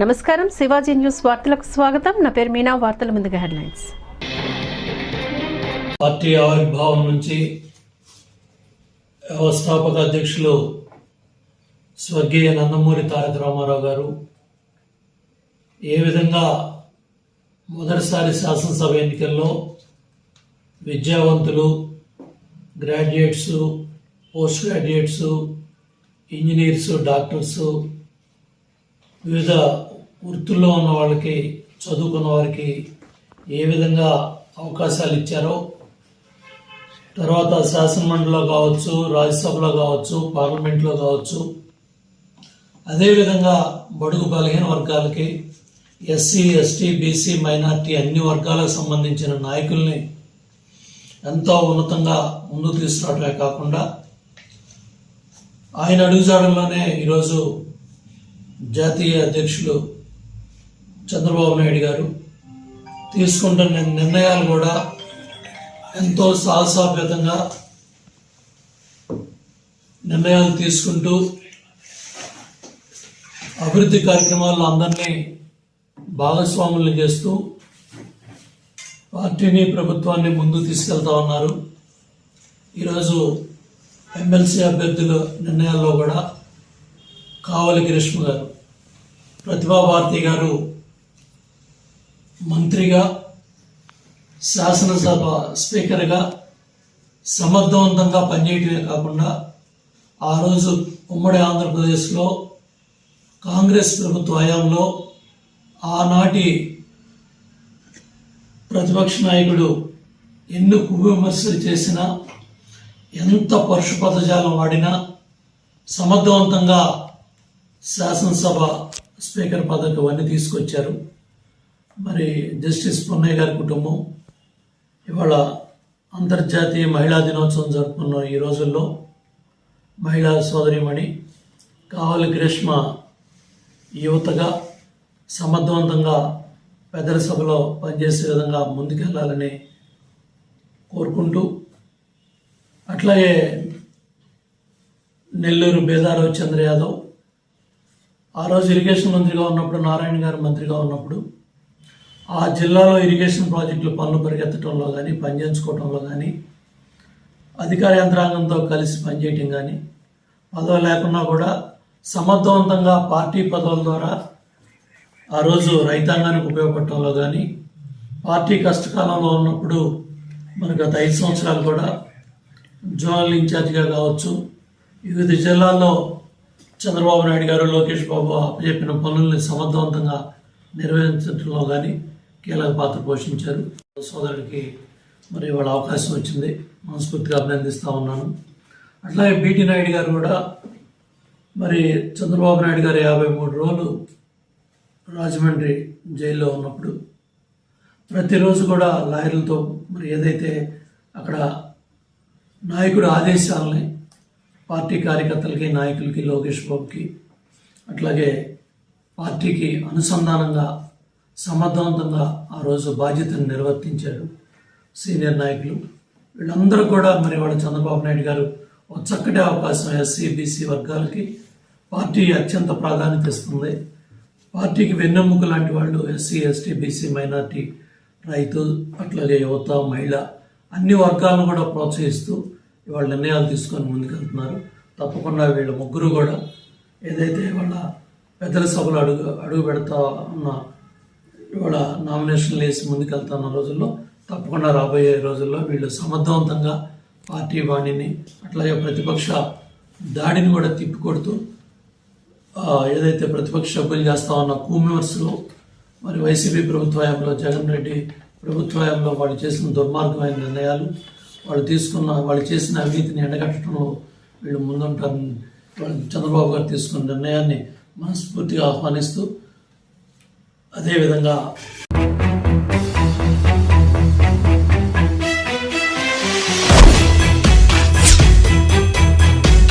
నమస్కారం. శివాజీ న్యూస్ వార్తలకు స్వాగతం. నా పేరు మీనా. వార్తల ముందుగా హెడ్లైన్స్. పార్టీ ఆవిర్భావం నుంచి వ్యవస్థాపక అధ్యక్షులు స్వర్గీయ నందమూరి తారక రామారావు గారు ఏ విధంగా మొదటిసారి శాసనసభ ఎన్నికల్లో విద్యావంతులు graduates post graduates engineers doctors వివిధ వృత్తుల్లో ఉన్న వాళ్ళకి చదువుకున్న వారికి ఏ విధంగా అవకాశాలు ఇచ్చారో తర్వాత శాసనమండలిలో కావచ్చు రాజ్యసభలో కావచ్చు పార్లమెంట్లో కావచ్చు అదేవిధంగా బడుగు బలహీన వర్గాలకి ఎస్సీ ఎస్టీ బీసీ మైనార్టీ అన్ని వర్గాలకు సంబంధించిన నాయకుల్ని ఎంతో ఉన్నతంగా ముందుకు తీసుకురావడమే కాకుండా ఆయన అడుగుజాడల్లోనే ఈరోజు జాతీయ అధ్యక్షులు చంద్రబాబు నాయుడు గారు తీసుకుంటున్న నిర్ణయాలు కూడా ఎంతో సాహసాభ్యతంగా నిర్ణయాలు తీసుకుంటూ అభివృద్ధి కార్యక్రమాల్లో అందరినీ భాగస్వాములు చేస్తూ పార్టీని ప్రభుత్వాన్ని ముందుకు తీసుకెళ్తా ఉన్నారు. ఈరోజు ఎమ్మెల్సీ అభ్యర్థుల నిర్ణయాల్లో కూడా కావలి గ్రీష్మ గారు ప్రతిభాభారతి గారు మంత్రిగా శాసనసభ స్పీకర్గా సమర్థవంతంగా పనిచేయటమే కాకుండా ఆ రోజు ఉమ్మడి ఆంధ్రప్రదేశ్లో కాంగ్రెస్ ప్రభుత్వ హయాంలో ఆనాటి ప్రతిపక్ష నాయకుడు ఎన్ని కువిమర్శలు చేసినా ఎంత పరుష పదజాలం వాడినా సమర్థవంతంగా శాసనసభ స్పీకర్ పథకం అవన్నీ తీసుకొచ్చారు. మరి జస్టిస్ పొన్నయ్య గారి కుటుంబం ఇవాళ అంతర్జాతీయ మహిళా దినోత్సవం జరుపుకున్న ఈ రోజుల్లో మహిళా సోదరిమణి కావలి గ్రీష్మ యువతగా సమర్థవంతంగా పెద్దల సభలో పనిచేసే విధంగా ముందుకెళ్ళాలని కోరుకుంటూ అట్లాగే నెల్లూరు బేదారావు చంద్ర యాదవ్ ఆ రోజు ఇరిగేషన్ మంత్రిగా ఉన్నప్పుడు నారాయణ గారు మంత్రిగా ఉన్నప్పుడు ఆ జిల్లాలో ఇరిగేషన్ ప్రాజెక్టులు పనులు పరిగెత్తడంలో కానీ పనిచేయించుకోవడంలో కానీ అధికార యంత్రాంగంతో కలిసి పనిచేయటం కానీ పదవి లేకున్నా కూడా సమర్థవంతంగా పార్టీ పదవుల ద్వారా ఆ రోజు రైతాంగానికి ఉపయోగపడటంలో కానీ పార్టీ కష్టకాలంలో ఉన్నప్పుడు మన గత ఐదు సంవత్సరాలు కూడా జోనల్ ఇన్ఛార్జిగా కావచ్చు వివిధ జిల్లాల్లో చంద్రబాబు నాయుడు గారు లోకేష్ బాబు అప్పచెప్పిన పనుల్ని సమర్థవంతంగా నిర్వహించడంలో కానీ కీలక పాత్ర పోషించారు. సోదరుడికి మరి వాళ్ళ అవకాశం వచ్చింది. మనస్ఫూర్తిగా అభినందిస్తూ ఉన్నాను. అట్లాగే బీటీ నాయుడు గారు కూడా మరి చంద్రబాబు నాయుడు గారు యాభై మూడు రోజులు రాజమండ్రి జైల్లో ఉన్నప్పుడు ప్రతిరోజు కూడా లాయర్లతో మరి ఏదైతే అక్కడ నాయకుడు ఆదేశాలని పార్టీ కార్యకర్తలకి నాయకులకి లోకేష్ బాబుకి అట్లాగే పార్టీకి అనుసంధానంగా సమర్థవంతంగా ఆ రోజు బాధ్యతను నిర్వర్తించారు సీనియర్ నాయకులు. వీళ్ళందరూ కూడా మరి వాళ్ళ చంద్రబాబు నాయుడు గారు ఒక చక్కటి అవకాశం ఎస్సీ బీసీ వర్గాలకి. పార్టీ అత్యంత ప్రాధాన్యత ఇస్తుంది. పార్టీకి వెన్నెముక లాంటి వాళ్ళు ఎస్సీ ఎస్టీ బీసీ మైనార్టీ రైతు అట్లాగే యువత మహిళ అన్ని వర్గాలను కూడా ప్రోత్సహిస్తూ ఇవాళ నిర్ణయాలు తీసుకొని ముందుకెళ్తున్నారు. తప్పకుండా వీళ్ళ ముగ్గురు కూడా ఏదైతే వాళ్ళ పెద్దల సభలు అడుగు అడుగు పెడతా ఉన్న ఇవాళ నామినేషన్లు వేసి ముందుకెళ్తున్న రోజుల్లో తప్పకుండా రాబోయే రోజుల్లో వీళ్ళు సమర్థవంతంగా పార్టీ వాణిని అట్లాగే ప్రతిపక్ష దాడిని కూడా తిప్పికొడుతూ ఏదైతే ప్రతిపక్ష సభ్యులు చేస్తా ఉన్న కూమివర్స్లో మరి వైసీపీ ప్రభుత్వ హయాంలో జగన్ రెడ్డి ప్రభుత్వ హయాంలో వాళ్ళు చేసిన దుర్మార్గమైన నిర్ణయాలు వాళ్ళు తీసుకున్న వాళ్ళు చేసిన అవినీతిని ఎండగట్టడంలో వీళ్ళు ముందుంటారని వాళ్ళు చంద్రబాబు గారు తీసుకున్న నిర్ణయాన్ని మనస్ఫూర్తిగా ఆహ్వానిస్తూ అదేవిధంగా